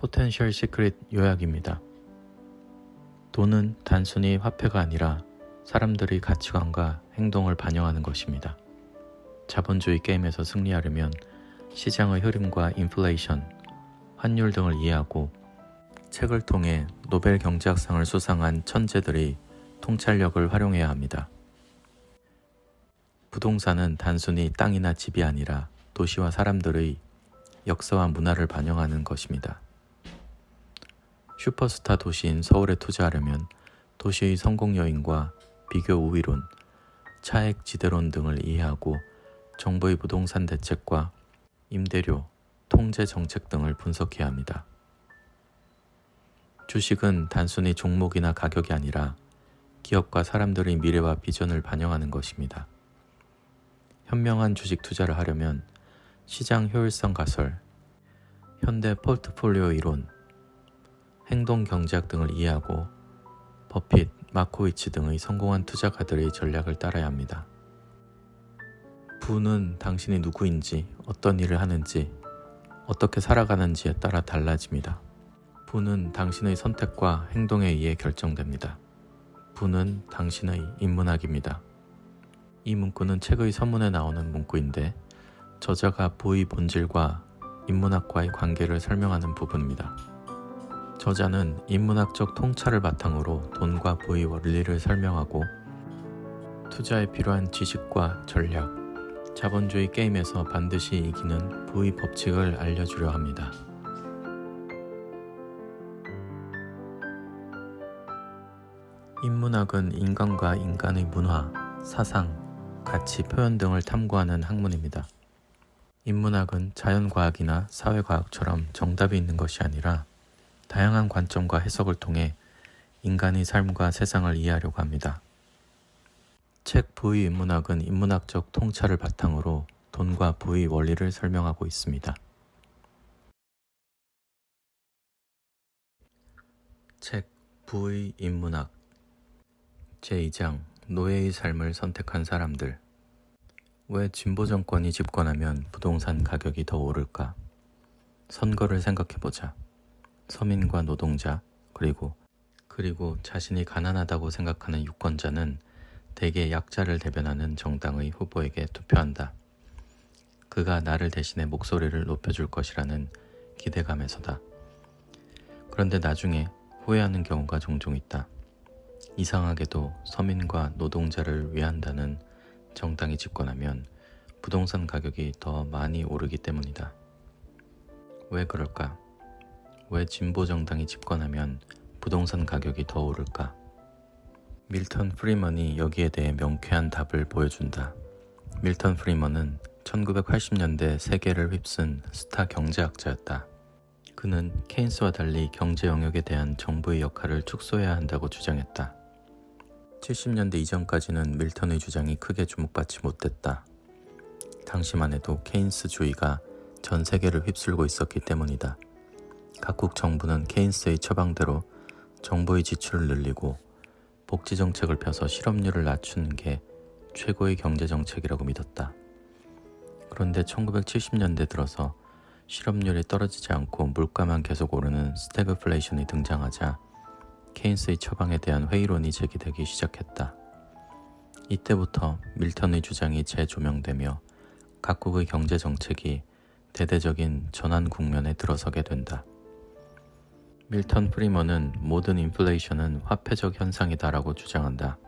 포텐셜 시크릿 요약입니다. 돈은 단순히 화폐가 아니라 사람들의 가치관과 행동을 반영하는 것입니다. 자본주의 게임에서 승리하려면 시장의 흐름과 인플레이션, 환율 등을 이해하고 책을 통해 노벨 경제학상을 수상한 천재들의 통찰력을 활용해야 합니다. 부동산은 단순히 땅이나 집이 아니라 도시와 사람들의 역사와 문화를 반영하는 것입니다. 슈퍼스타 도시인 서울에 투자하려면 도시의 성공 요인과 비교 우위론, 차액 지대론 등을 이해하고 정부의 부동산 대책과 임대료, 통제 정책 등을 분석해야 합니다. 주식은 단순히 종목이나 가격이 아니라 기업과 사람들의 미래와 비전을 반영하는 것입니다. 현명한 주식 투자를 하려면 시장 효율성 가설, 현대 포트폴리오 이론, 행동 경제학 등을 이해하고 버핏, 마코이치 등의 성공한 투자가들의 전략을 따라야 합니다. 부는 당신이 누구인지, 어떤 일을 하는지, 어떻게 살아가는지에 따라 달라집니다. 부는 당신의 선택과 행동에 의해 결정됩니다. 부는 당신의 인문학입니다. 이 문구는 책의 서문에 나오는 문구인데 저자가 부의 본질과 인문학과의 관계를 설명하는 부분입니다. 저자는 인문학적 통찰을 바탕으로 돈과 부의 원리를 설명하고 투자에 필요한 지식과 전략, 자본주의 게임에서 반드시 이기는 부의 법칙을 알려주려 합니다. 인문학은 인간과 인간의 문화, 사상, 가치, 표현 등을 탐구하는 학문입니다. 인문학은 자연과학이나 사회과학처럼 정답이 있는 것이 아니라 다양한 관점과 해석을 통해 인간의 삶과 세상을 이해하려고 합니다. 책 부의 인문학은 인문학적 통찰을 바탕으로 돈과 부의 원리를 설명하고 있습니다. 책 부의 인문학 제2장 노예의 삶을 선택한 사람들 왜 진보 정권이 집권하면 부동산 가격이 더 오를까? 선거를 생각해보자. 서민과 노동자 그리고 그리고 자신이 가난하다고 생각하는 유권자는 대개 약자를 대변하는 정당의 후보에게 투표한다. 그가 나를 대신해 목소리를 높여줄 것이라는 기대감에서다. 그런데 나중에 후회하는 경우가 종종 있다. 이상하게도 서민과 노동자를 위한다는 정당이 집권하면 부동산 가격이 더 많이 오르기 때문이다. 왜 그럴까? 왜 진보 정당이 집권하면 부동산 가격이 더 오를까? 밀턴 프리먼이 여기에 대해 명쾌한 답을 보여준다. 밀턴 프리먼은 1980년대 세계를 휩쓴 스타 경제학자였다. 그는 케인스와 달리 경제 영역에 대한 정부의 역할을 축소해야 한다고 주장했다. 70년대 이전까지는 밀턴의 주장이 크게 주목받지 못했다. 당시만 해도 케인스주의가 전 세계를 휩쓸고 있었기 때문이다. 각국 정부는 케인스의 처방대로 정부의 지출을 늘리고 복지 정책을 펴서 실업률을 낮추는 게 최고의 경제 정책이라고 믿었다. 그런데 1970년대 들어서 실업률이 떨어지지 않고 물가만 계속 오르는 스태그플레이션이 등장하자 케인스의 처방에 대한 회의론이 제기되기 시작했다. 이때부터 밀턴의 주장이 재조명되며 각국의 경제 정책이 대대적인 전환 국면에 들어서게 된다. 밀턴 프리먼은 모든 인플레이션은 화폐적 현상이다라고 주장한다.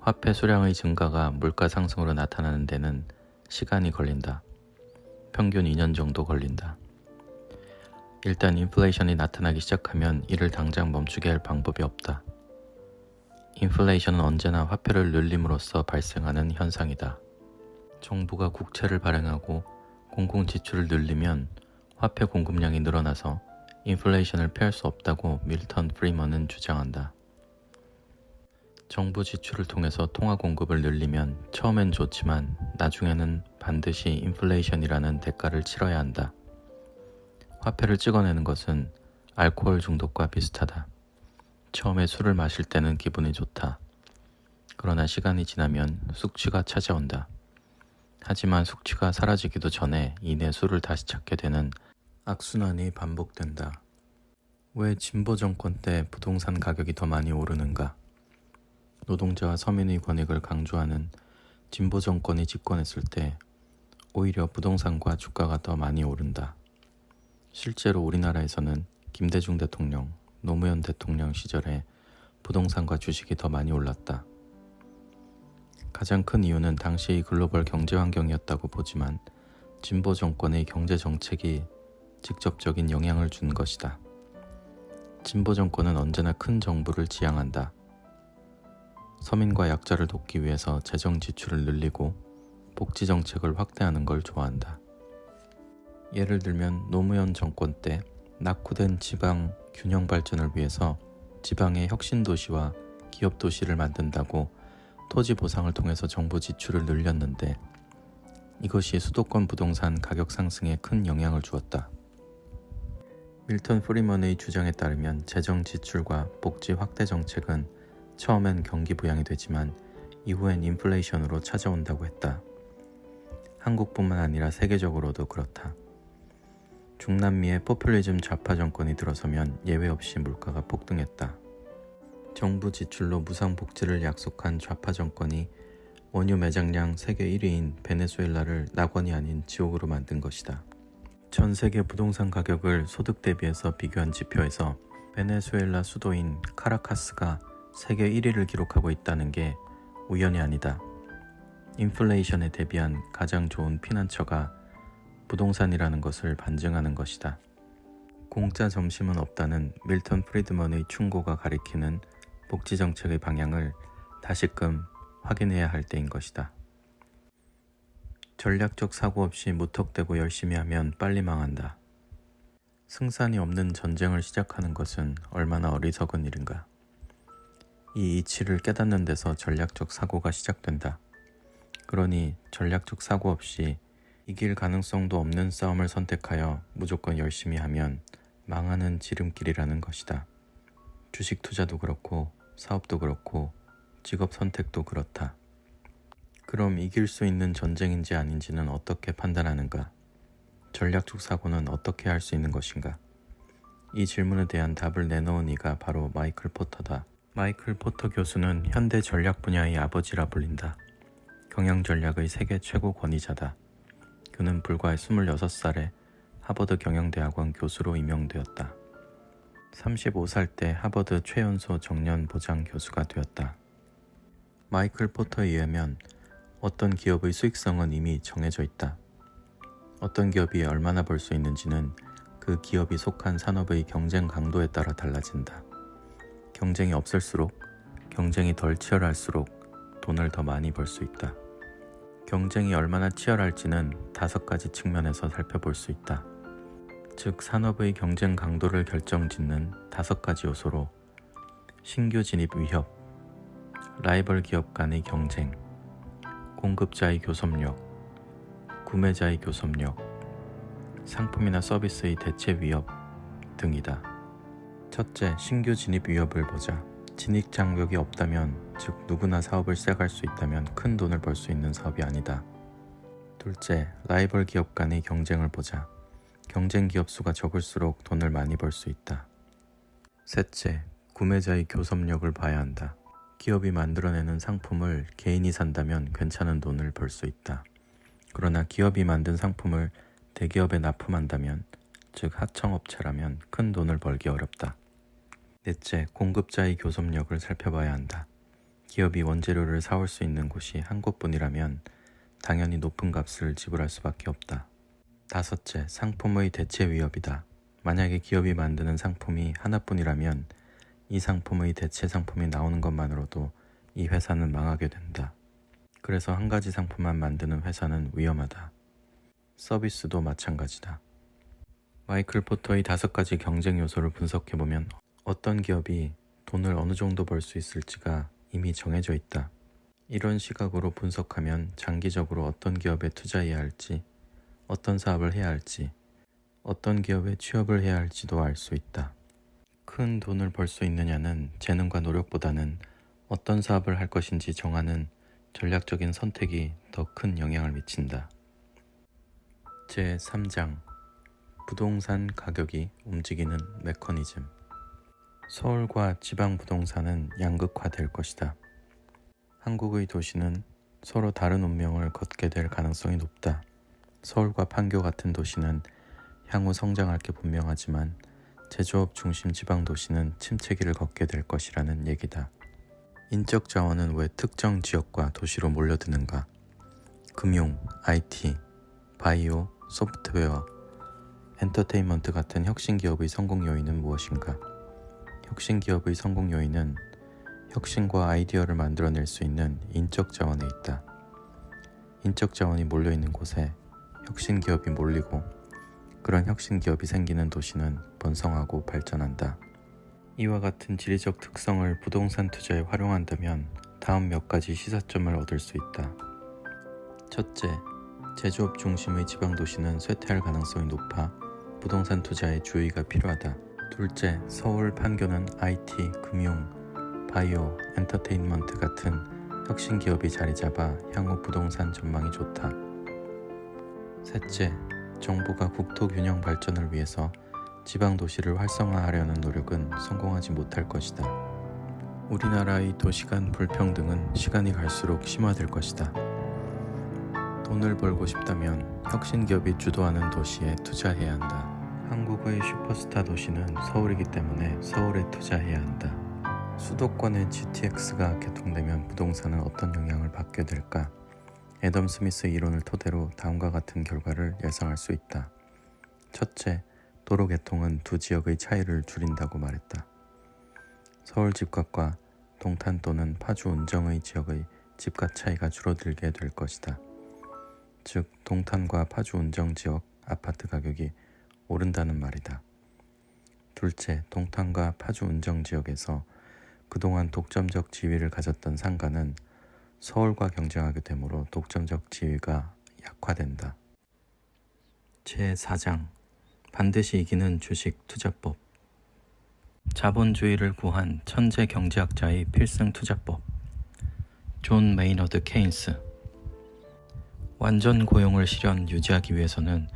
화폐 수량의 증가가 물가 상승으로 나타나는 데는 시간이 걸린다. 평균 2년 정도 걸린다. 일단 인플레이션이 나타나기 시작하면 이를 당장 멈추게 할 방법이 없다. 인플레이션은 언제나 화폐를 늘림으로써 발생하는 현상이다. 정부가 국채를 발행하고 공공 지출을 늘리면 화폐 공급량이 늘어나서 인플레이션을 피할 수 없다고 밀턴 프리먼은 주장한다. 정부 지출을 통해서 통화 공급을 늘리면 처음엔 좋지만 나중에는 반드시 인플레이션이라는 대가를 치러야 한다. 화폐를 찍어내는 것은 알코올 중독과 비슷하다. 처음에 술을 마실 때는 기분이 좋다. 그러나 시간이 지나면 숙취가 찾아온다. 하지만 숙취가 사라지기도 전에 이내 술을 다시 찾게 되는 악순환이 반복된다. 왜 진보 정권 때 부동산 가격이 더 많이 오르는가? 노동자와 서민의 권익을 강조하는 진보 정권이 집권했을 때 오히려 부동산과 주가가 더 많이 오른다. 실제로 우리나라에서는 김대중 대통령, 노무현 대통령 시절에 부동산과 주식이 더 많이 올랐다. 가장 큰 이유는 당시의 글로벌 경제 환경이었다고 보지만 진보 정권의 경제 정책이 직접적인 영향을 준 것이다. 진보 정권은 언제나 큰 정부를 지향한다. 서민과 약자를 돕기 위해서 재정 지출을 늘리고 복지 정책을 확대하는 걸 좋아한다. 예를 들면 노무현 정권 때 낙후된 지방 균형 발전을 위해서 지방의 혁신 도시와 기업 도시를 만든다고 토지 보상을 통해서 정부 지출을 늘렸는데 이것이 수도권 부동산 가격 상승에 큰 영향을 주었다. 밀턴 프리먼의 주장에 따르면 재정 지출과 복지 확대 정책은 처음엔 경기 부양이 되지만 이후엔 인플레이션으로 찾아온다고 했다. 한국뿐만 아니라 세계적으로도 그렇다. 중남미의 포퓰리즘 좌파 정권이 들어서면 예외 없이 물가가 폭등했다. 정부 지출로 무상 복지를 약속한 좌파 정권이 원유 매장량 세계 1위인 베네수엘라를 낙원이 아닌 지옥으로 만든 것이다. 전 세계 부동산 가격을 소득 대비해서 비교한 지표에서 베네수엘라 수도인 카라카스가 세계 1위를 기록하고 있다는 게 우연이 아니다. 인플레이션에 대비한 가장 좋은 피난처가 부동산이라는 것을 반증하는 것이다. 공짜 점심은 없다는 밀턴 프리드먼의 충고가 가리키는 복지 정책의 방향을 다시금 확인해야 할 때인 것이다. 전략적 사고 없이 무턱대고 열심히 하면 빨리 망한다. 승산이 없는 전쟁을 시작하는 것은 얼마나 어리석은 일인가. 이 이치를 깨닫는 데서 전략적 사고가 시작된다. 그러니 전략적 사고 없이 이길 가능성도 없는 싸움을 선택하여 무조건 열심히 하면 망하는 지름길이라는 것이다. 주식 투자도 그렇고 사업도 그렇고 직업 선택도 그렇다. 그럼 이길 수 있는 전쟁인지 아닌지는 어떻게 판단하는가? 전략적 사고는 어떻게 할 수 있는 것인가? 이 질문에 대한 답을 내놓은 이가 바로 마이클 포터다. 마이클 포터 교수는 현대 전략 분야의 아버지라 불린다. 경영 전략의 세계 최고 권위자다. 그는 불과 26살에 하버드 경영대학원 교수로 임명되었다. 35살 때 하버드 최연소 정년 보장 교수가 되었다. 마이클 포터에 의하면 어떤 기업의 수익성은 이미 정해져 있다. 어떤 기업이 얼마나 벌 수 있는지는 그 기업이 속한 산업의 경쟁 강도에 따라 달라진다. 경쟁이 없을수록 경쟁이 덜 치열할수록 돈을 더 많이 벌 수 있다. 경쟁이 얼마나 치열할지는 다섯 가지 측면에서 살펴볼 수 있다. 즉, 산업의 경쟁 강도를 결정짓는 다섯 가지 요소로 신규 진입 위협, 라이벌 기업 간의 경쟁, 공급자의 교섭력, 구매자의 교섭력, 상품이나 서비스의 대체 위협 등이다. 첫째, 신규 진입 위협을 보자. 진입 장벽이 없다면, 즉 누구나 사업을 시작할 수 있다면 큰 돈을 벌 수 있는 사업이 아니다. 둘째, 라이벌 기업 간의 경쟁을 보자. 경쟁 기업 수가 적을수록 돈을 많이 벌 수 있다. 셋째, 구매자의 교섭력을 봐야 한다. 기업이 만들어내는 상품을 개인이 산다면 괜찮은 돈을 벌 수 있다. 그러나 기업이 만든 상품을 대기업에 납품한다면, 즉 하청업체라면 큰 돈을 벌기 어렵다. 넷째, 공급자의 교섭력을 살펴봐야 한다. 기업이 원재료를 사올 수 있는 곳이 한 곳뿐이라면 당연히 높은 값을 지불할 수밖에 없다. 다섯째, 상품의 대체 위협이다. 만약에 기업이 만드는 상품이 하나뿐이라면 이 상품의 대체 상품이 나오는 것만으로도 이 회사는 망하게 된다. 그래서 한 가지 상품만 만드는 회사는 위험하다. 서비스도 마찬가지다. 마이클 포터의 다섯 가지 경쟁 요소를 분석해보면 어떤 기업이 돈을 어느 정도 벌 수 있을지가 이미 정해져 있다. 이런 시각으로 분석하면 장기적으로 어떤 기업에 투자해야 할지, 어떤 사업을 해야 할지, 어떤 기업에 취업을 해야 할지도 알 수 있다. 큰 돈을 벌 수 있느냐는 재능과 노력보다는 어떤 사업을 할 것인지 정하는 전략적인 선택이 더 큰 영향을 미친다. 제 3장 부동산 가격이 움직이는 메커니즘 서울과 지방 부동산은 양극화될 것이다. 한국의 도시는 서로 다른 운명을 걷게 될 가능성이 높다. 서울과 판교 같은 도시는 향후 성장할 게 분명하지만 제조업 중심 지방 도시는 침체기를 걷게 될 것이라는 얘기다. 인적 자원은 왜 특정 지역과 도시로 몰려드는가? 금융, IT, 바이오, 소프트웨어, 엔터테인먼트 같은 혁신 기업의 성공 요인은 무엇인가? 혁신 기업의 성공 요인은 혁신과 아이디어를 만들어낼 수 있는 인적 자원에 있다. 인적 자원이 몰려 있는 곳에 혁신 기업이 몰리고 그런 혁신 기업이 생기는 도시는 번성하고 발전한다. 이와 같은 지리적 특성을 부동산 투자에 활용한다면 다음 몇 가지 시사점을 얻을 수 있다. 첫째, 제조업 중심의 지방 도시는 쇠퇴할 가능성이 높아 부동산 투자에 주의가 필요하다. 둘째, 서울 판교는 IT, 금융, 바이오, 엔터테인먼트 같은 혁신 기업이 자리 잡아 향후 부동산 전망이 좋다. 셋째, 정부가 국토 균형 발전을 위해서 지방 도시를 활성화하려는 노력은 성공하지 못할 것이다. 우리나라의 도시 간 불평등은 시간이 갈수록 심화될 것이다. 돈을 벌고 싶다면 혁신 기업이 주도하는 도시에 투자해야 한다. 한국의 슈퍼스타 도시는 서울이기 때문에 서울에 투자해야 한다. 수도권의 GTX가 개통되면 부동산은 어떤 영향을 받게 될까? 애덤 스미스 이론을 토대로 다음과 같은 결과를 예상할 수 있다. 첫째, 도로 개통은 두 지역의 차이를 줄인다고 말했다. 서울 집값과 동탄 또는 파주 운정의 지역의 집값 차이가 줄어들게 될 것이다. 즉, 동탄과 파주 운정 지역 아파트 가격이 오른다는 말이다. 둘째, 동탄과 파주 운정 지역에서 그동안 독점적 지위를 가졌던 상가는 서울과 경쟁하게 되므로 독점적 지위가 약화된다. 제4장 반드시 이기는 주식 투자법 자본주의를 구한 천재 경제학자의 필승 투자법 존 메이너드 케인스 완전 고용을 실현 유지하기 위해서는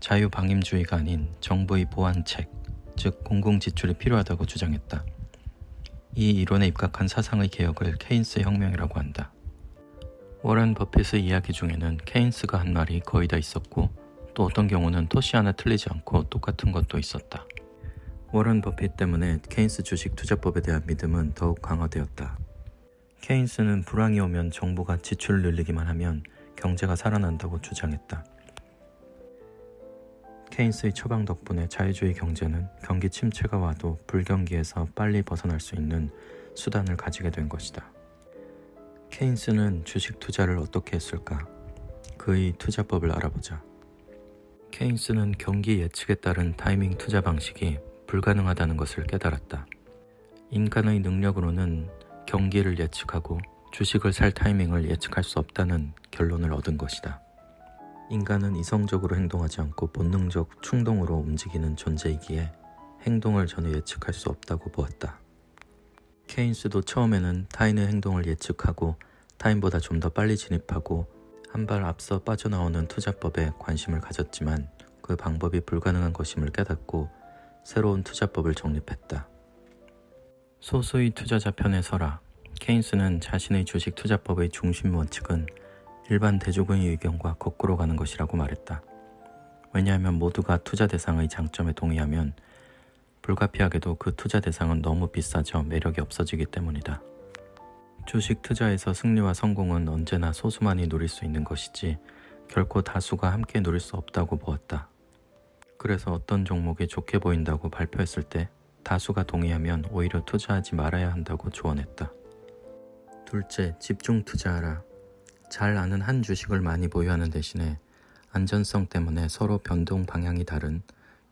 자유방임주의가 아닌 정부의 보완책, 즉 공공지출이 필요하다고 주장했다. 이 이론에 입각한 사상의 개혁을 케인스 혁명이라고 한다. 워렌 버핏의 이야기 중에는 케인스가 한 말이 거의 다 있었고 또 어떤 경우는 토시 하나 틀리지 않고 똑같은 것도 있었다. 워렌 버핏 때문에 케인스 주식 투자법에 대한 믿음은 더욱 강화되었다. 케인스는 불황이 오면 정부가 지출을 늘리기만 하면 경제가 살아난다고 주장했다. 케인스의 처방 덕분에 자유주의 경제는 경기 침체가 와도 불경기에서 빨리 벗어날 수 있는 수단을 가지게 된 것이다. 케인스는 주식 투자를 어떻게 했을까? 그의 투자법을 알아보자. 케인스는 경기 예측에 따른 타이밍 투자 방식이 불가능하다는 것을 깨달았다. 인간의 능력으로는 경기를 예측하고 주식을 살 타이밍을 예측할 수 없다는 결론을 얻은 것이다. 인간은 이성적으로 행동하지 않고 본능적 충동으로 움직이는 존재이기에 행동을 전혀 예측할 수 없다고 보았다. 케인스도 처음에는 타인의 행동을 예측하고 타인보다 좀 더 빨리 진입하고 한 발 앞서 빠져나오는 투자법에 관심을 가졌지만 그 방법이 불가능한 것임을 깨닫고 새로운 투자법을 정립했다. 소수의 투자자 편에 서라. 케인스는 자신의 주식 투자법의 중심 원칙은 일반 대중의 의견과 거꾸로 가는 것이라고 말했다. 왜냐하면 모두가 투자 대상의 장점에 동의하면 불가피하게도 그 투자 대상은 너무 비싸져 매력이 없어지기 때문이다. 주식 투자에서 승리와 성공은 언제나 소수만이 누릴 수 있는 것이지 결코 다수가 함께 누릴 수 없다고 보았다. 그래서 어떤 종목이 좋게 보인다고 발표했을 때 다수가 동의하면 오히려 투자하지 말아야 한다고 조언했다. 둘째, 집중 투자하라. 잘 아는 한 주식을 많이 보유하는 대신에 안전성 때문에 서로 변동 방향이 다른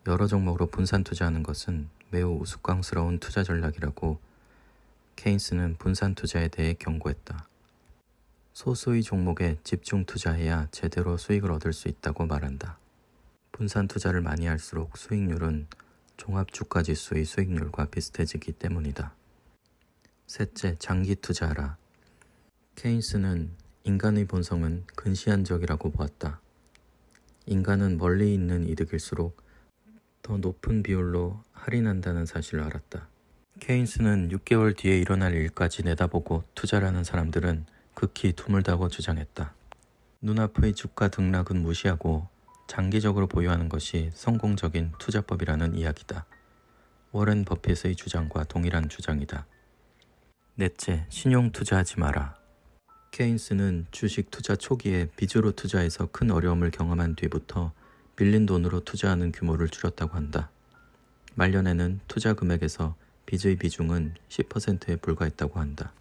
여러 종목으로 분산 투자하는 것은 매우 우스꽝스러운 투자 전략이라고 케인스는 분산 투자에 대해 경고했다. 소수의 종목에 집중 투자해야 제대로 수익을 얻을 수 있다고 말한다. 분산 투자를 많이 할수록 수익률은 종합 주가 지수의 수익률과 비슷해지기 때문이다. 셋째, 장기 투자하라. 케인스는 인간의 본성은 근시안적이라고 보았다. 인간은 멀리 있는 이득일수록 더 높은 비율로 할인한다는 사실을 알았다. 케인스는 6개월 뒤에 일어날 일까지 내다보고 투자라는 사람들은 극히 드물다고 주장했다. 눈앞의 주가 등락은 무시하고 장기적으로 보유하는 것이 성공적인 투자법이라는 이야기다. 워렌 버핏의 주장과 동일한 주장이다. 넷째, 신용 투자하지 마라. 케인스는 주식 투자 초기에 빚으로 투자해서 큰 어려움을 경험한 뒤부터 빌린 돈으로 투자하는 규모를 줄였다고 한다. 말년에는 투자 금액에서 빚의 비중은 10%에 불과했다고 한다.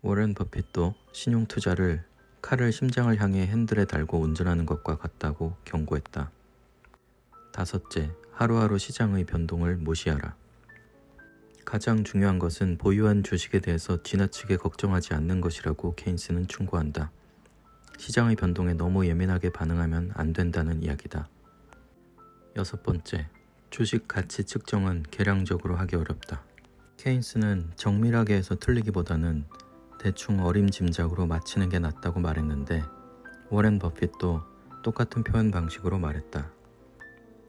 워렌 버핏도 신용 투자를 칼을 심장을 향해 핸들에 달고 운전하는 것과 같다고 경고했다. 다섯째, 하루하루 시장의 변동을 무시하라. 가장 중요한 것은 보유한 주식에 대해서 지나치게 걱정하지 않는 것이라고 케인스는 충고한다. 시장의 변동에 너무 예민하게 반응하면 안 된다는 이야기다. 여섯 번째, 주식 가치 측정은 계량적으로 하기 어렵다. 케인스는 정밀하게 해서 틀리기보다는 대충 어림짐작으로 맞히는 게 낫다고 말했는데 워렌 버핏도 똑같은 표현 방식으로 말했다.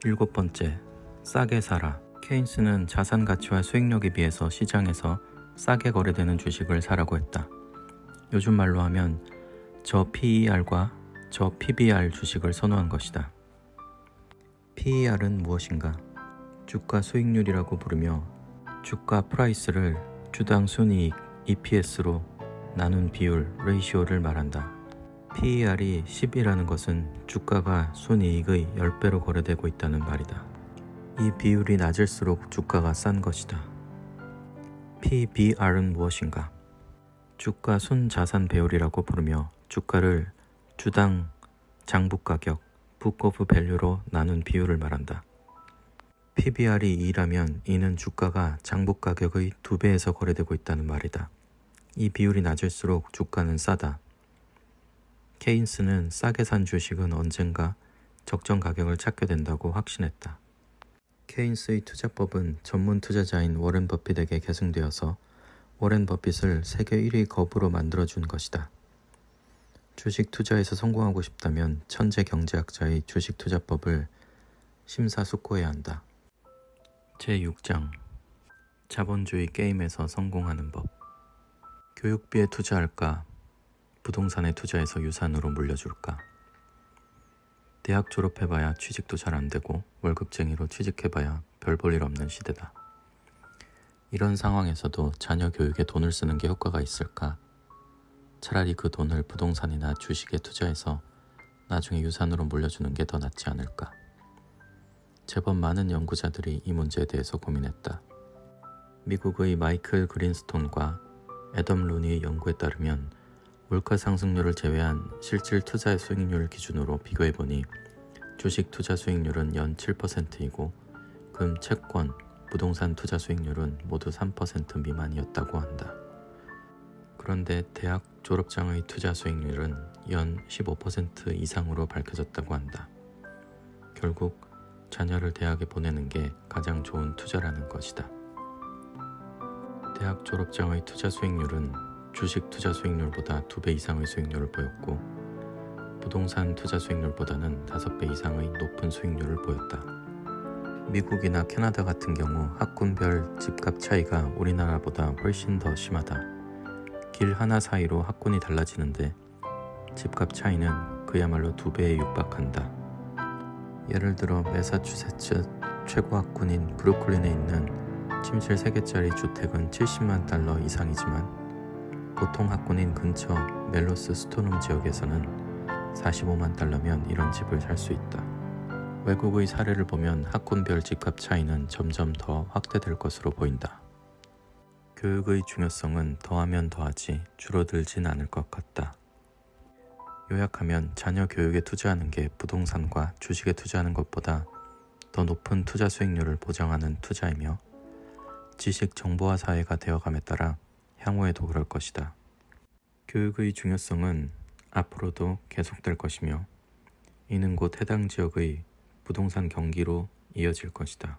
일곱 번째, 싸게 사라. 케인스는 자산 가치와 수익력에 비해서 시장에서 싸게 거래되는 주식을 사라고 했다. 요즘 말로 하면 저 PER과 저 PBR 주식을 선호한 것이다. PER은 무엇인가? 주가 수익률이라고 부르며 주가 프라이스를 주당 순이익 EPS로 나눈 비율 레이시오를 말한다. PER이 10이라는 것은 주가가 순이익의 10배로 거래되고 있다는 말이다. 이 비율이 낮을수록 주가가 싼 것이다. PBR은 무엇인가? 주가 순자산 배율이라고 부르며 주가를 주당 장부 가격, of value로 나눈 비율을 말한다. PBR이 2라면 이는 주가가 장부 가격의 2배에서 거래되고 있다는 말이다. 이 비율이 낮을수록 주가는 싸다. 케인스는 싸게 산 주식은 언젠가 적정 가격을 찾게 된다고 확신했다. 케인스의 투자법은 전문 투자자인 워렌 버핏에게 계승되어서 워렌 버핏을 세계 1위 거부로 만들어준 것이다. 주식 투자에서 성공하고 싶다면 천재 경제학자의 주식 투자법을 심사숙고해야 한다. 제6장 자본주의 게임에서 성공하는 법 교육비에 투자할까? 부동산에 투자해서 유산으로 물려줄까? 대학 졸업해봐야 취직도 잘 안되고 월급쟁이로 취직해봐야 별 볼 일 없는 시대다. 이런 상황에서도 자녀 교육에 돈을 쓰는 게 효과가 있을까? 차라리 그 돈을 부동산이나 주식에 투자해서 나중에 유산으로 물려주는 게 더 낫지 않을까? 제법 많은 연구자들이 이 문제에 대해서 고민했다. 미국의 마이클 그린스톤과 애덤 루니의 연구에 따르면 물가 상승률을 제외한 실질 투자 수익률 기준으로 비교해보니 주식 투자 수익률은 연 7%이고 금, 채권, 부동산 투자 수익률은 모두 3% 미만이었다고 한다. 그런데 대학 졸업장의 투자 수익률은 연 15% 이상으로 밝혀졌다고 한다. 결국 자녀를 대학에 보내는 게 가장 좋은 투자라는 것이다. 대학 졸업장의 투자 수익률은 주식 투자 수익률보다 2배 이상의 수익률을 보였고 부동산 투자 수익률보다는 5배 이상의 높은 수익률을 보였다. 미국이나 캐나다 같은 경우 학군별 집값 차이가 우리나라보다 훨씬 더 심하다. 길 하나 사이로 학군이 달라지는데 집값 차이는 그야말로 두 배에 육박한다. 예를 들어 메사추세츠 최고 학군인 브루클린에 있는 침실 3개짜리 주택은 70만 달러 이상이지만 보통 학군인 근처 멜로스 스토넘 지역에서는 45만 달러면 이런 집을 살 수 있다. 외국의 사례를 보면 학군별 집값 차이는 점점 더 확대될 것으로 보인다. 교육의 중요성은 더하면 더하지 줄어들진 않을 것 같다. 요약하면 자녀 교육에 투자하는 게 부동산과 주식에 투자하는 것보다 더 높은 투자 수익률을 보장하는 투자이며 지식 정보화 사회가 되어감에 따라 향후에도 그럴 것이다. 교육의 중요성은 앞으로도 계속될 것이며 이는 곧 해당 지역의 부동산 경기로 이어질 것이다.